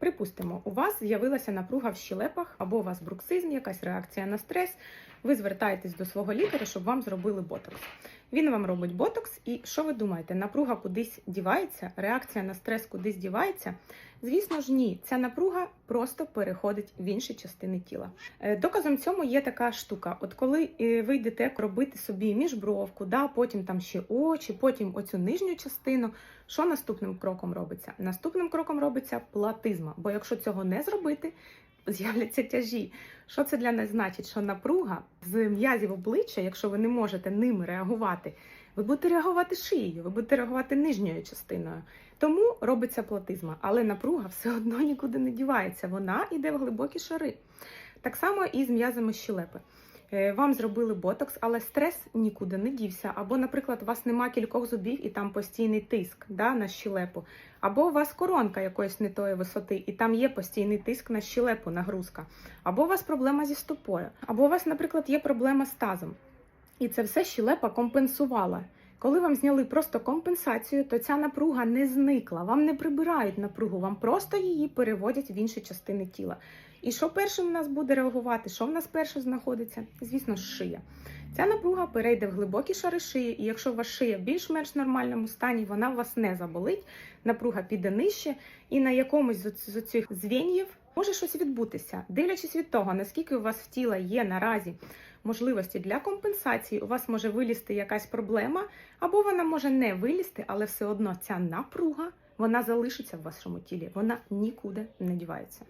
Припустимо, у вас з'явилася напруга в щелепах, або у вас бруксизм, якась реакція на стрес. Ви звертаєтесь до свого лікаря, щоб вам зробили ботокс. Він вам робить ботокс, і що ви думаєте? Напруга кудись дівається, реакція на стрес кудись дівається? Звісно ж, ні. Ця напруга просто переходить в інші частини тіла. Е, Доказом цьому є така штука: от коли е, ви йдете робити собі міжбровку, да, потім там ще очі, потім оцю нижню частину. Що наступним кроком робиться? Наступним кроком робиться платизма. Бо якщо цього не зробити, з'являться тяжі. Що це для нас значить? Що напруга з м'язів обличчя, якщо ви не можете ними реагувати, ви будете реагувати шиєю, ви будете реагувати нижньою частиною. Тому робиться платизма, але напруга все одно нікуди не дівається. Вона йде в глибокі шари. Так само і з м'язами щелепи. Е, Вам зробили ботокс, але стрес нікуди не дівся. Або, наприклад, у вас нема кількох зубів і там постійний тиск да, на щелепу. Або у вас коронка якоїсь не тої висоти, і там є постійний тиск на щелепу, нагрузка. Або у вас проблема зі стопою. Або у вас, наприклад, є проблема з тазом. І це все щелепа компенсувала. Коли вам зняли просто компенсацію, то ця напруга не зникла. Вам не прибирають напругу, вам просто її переводять в інші частини тіла. І що першим у нас буде реагувати? Що в нас перше знаходиться? Звісно шия. Ця напруга перейде в глибокі шари шиї, і якщо ваша шия в більш-менш нормальному стані, вона вас не заболить, напруга піде нижче, і на якомусь з цих звеньїв може щось відбутися. Дивлячись від того, наскільки у вас в тіла є наразі можливості для компенсації, у вас може вилізти якась проблема, або вона може не вилізти, але все одно ця напруга вона залишиться в вашому тілі, вона нікуди не дівається.